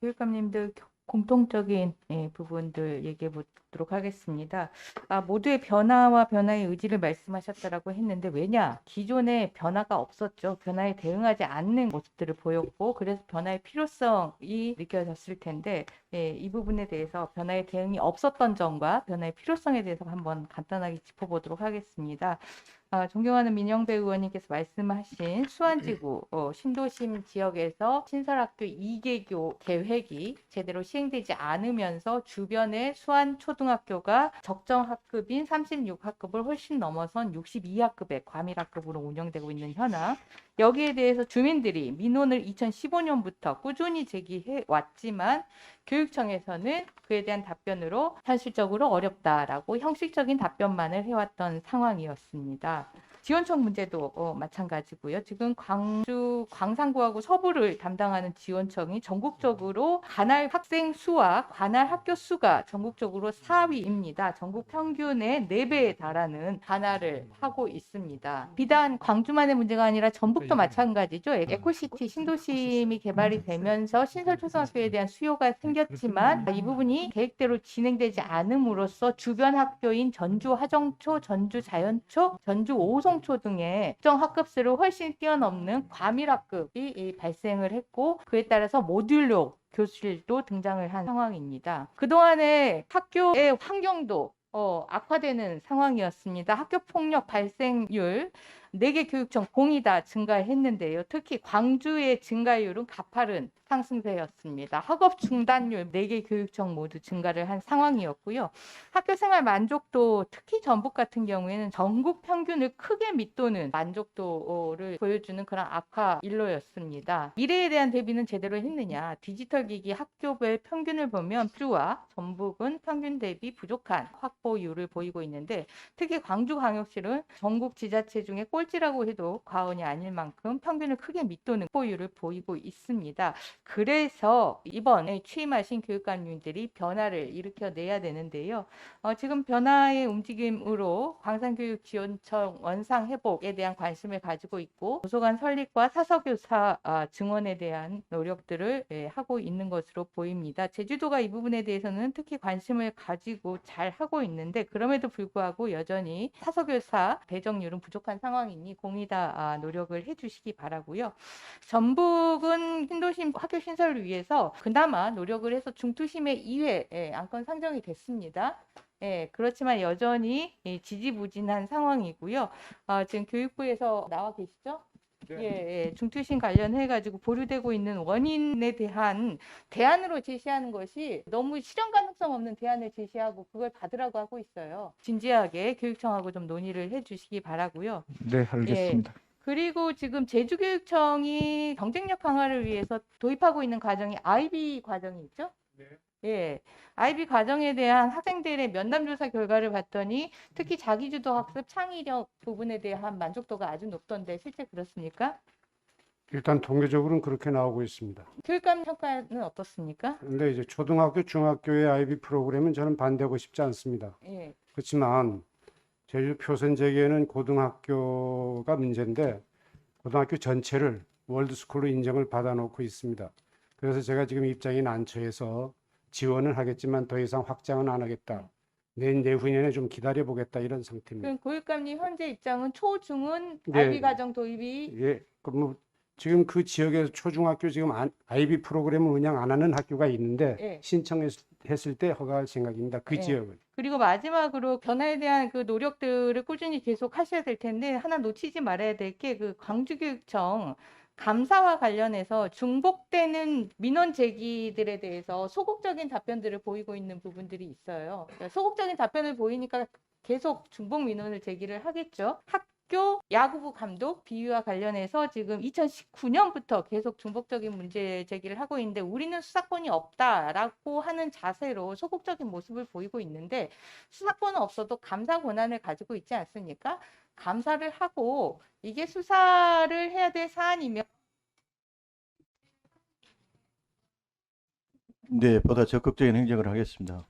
교육감님들 공통적인 예, 부분들 얘기해 보도록 하겠습니다. 아, 모두의 변화와 변화의 의지를 말씀하셨다라고 했는데 왜냐? 기존에 변화가 없었죠. 변화에 대응하지 않는 모습들을 보였고 그래서 변화의 필요성이 느껴졌을 텐데 예, 이 부분에 대해서 변화의 대응이 없었던 점과 변화의 필요성에 대해서 한번 간단하게 짚어보도록 하겠습니다. 아, 존경하는 민영배 의원님께서 말씀하신 수안지구 어, 신도심 지역에서 신설학교 2개교 계획이 제대로 시행되지 않으면서 주변의 수안 초등학교가 적정 학급인 36학급을 훨씬 넘어선 62학급의 과밀학급으로 운영되고 있는 현황. 여기에 대해서 주민들이 민원을 2015년부터 꾸준히 제기해 왔지만 교육청에서는 그에 대한 답변으로 현실적으로 어렵다라고 형식적인 답변만을 해왔던 상황이었습니다. 지원청 문제도 어, 마찬가지고요. 지금 광주 광산구하고 서부를 담당하는 지원청이 전국적으로 관할 학생 수와 관할 학교 수가 전국적으로 4위입니다. 전국 평균의 4배에 달하는 관할을 하고 있습니다. 비단 광주만의 문제가 아니라 전북도 마찬가지죠. 에코시티 신도심이 개발이 되면서 신설 초등학교에 대한 수요가 생겼지만 이 부분이 계획대로 진행되지 않음으로써 주변 학교인 전주 화정초, 전주 자연초, 전주 오송 초 등의 특정 학급수를 훨씬 뛰어넘는 과밀 학급이 이 발생을 했고 그에 따라서 모듈로 교실도 등장을 한 상황입니다. 그동안에 학교의 환경도 어, 악화되는 상황이었습니다. 학교 폭력 발생률 4개 교육청 공이 다 증가했는데요. 특히 광주의 증가율은 가파른 상승세였습니다. 학업 중단율 4개 교육청 모두 증가를 한 상황이었고요. 학교 생활 만족도 특히 전북 같은 경우에는 전국 평균을 크게 밑도는 만족도를 보여주는 그런 악화 일로였습니다. 미래에 대한 대비는 제대로 했느냐? 디지털 기기 학교별 평균을 보면 주와 전북은 평균 대비 부족한 확보율을 보이고 있는데 특히 광주광역시는 전국 지자체 중에 꼴 찌라고 해도 과언이 아닐 만큼 평균을 크게 밑도는 확보율을 보이고 있습니다. 그래서 이번에 취임하신 교육감님들이 변화를 일으켜내야 되는데요. 어, 지금 변화의 움직임으로 광산교육지원청 원상 회복에 대한 관심을 가지고 있고 도서관 설립과 사서교사 아, 증원에 대한 노력들을 예, 하고 있는 것으로 보입니다. 제주도가 이 부분에 대해서는 특히 관심을 가지고 잘 하고 있는데 그럼에도 불구하고 여전히 사서교사 배정률은 부족한 상황 이니 공이다 아, 노력을 해주시기 바라고요. 전북은 신도심 학교 신설을 위해서 그나마 노력을 해서 중투심의 2회 예, 안건 상정이 됐습니다. 예, 그렇지만 여전히 예, 지지부진한 상황이고요. 아, 지금 교육부에서 나와 계시죠? 예, 예, 중투신 관련해 가지고 보류되고 있는 원인에 대한 대안으로 제시하는 것이 너무 실현 가능성 없는 대안을 제시하고 그걸 받으라고 하고 있어요. 진지하게 교육청하고 좀 논의를 해 주시기 바라고요. 네, 알겠습니다. 그리고 지금 제주교육청이 경쟁력 강화를 위해서 도입하고 있는 과정이 IB 과정이 있죠? 예. IB 과정에 대한 학생들의 면담 조사 결과를 봤더니 특히 자기주도 학습 창의력 부분에 대한 만족도가 아주 높던데 실제 그렇습니까? 일단 통계적으로는 그렇게 나오고 있습니다. 교육감 평가는 어떻습니까? 근데 이제 초등학교, 중학교의 IB 프로그램은 저는 반대하고 싶지 않습니다. 예. 그렇지만 제주 표선 재개는 고등학교가 문제인데 고등학교 전체를 월드스쿨로 인정을 받아놓고 있습니다. 그래서 제가 지금 입장이 난처해서 지원은 하겠지만 더 이상 확장은 안 하겠다. 내년 내후년에 좀 기다려 보겠다 이런 상태입니다. 그럼 교육감님 현재 입장은 초중은 네. IB 과정 도입이 예, 그뭐 지금 그 지역에서 초중학교 지금 안- IB 프로그램을 운영 안 하는 학교가 있는데 예. 신청했을 때 허가할 생각입니다. 그 예. 지역은. 그리고 마지막으로 변화에 대한 그 노력들을 꾸준히 계속 하셔야 될 텐데 하나 놓치지 말아야 될 게 그 광주교육청 감사와 관련해서 중복되는 민원 제기들에 대해서 소극적인 답변들을 보이고 있는 부분들이 있어요. 그러니까 소극적인 답변을 보이니까 계속 중복 민원을 제기를 하겠죠. 학교 야구부 감독 비위와 관련해서 지금 2019년부터 계속 중복적인 문제 제기를 하고 있는데 우리는 수사권이 없다라고 하는 자세로 소극적인 모습을 보이고 있는데 수사권은 없어도 감사 권한을 가지고 있지 않습니까? 감사를 하고 이게 수사를 해야 될 사안이면 네, 보다 적극적인 행정을 하겠습니다.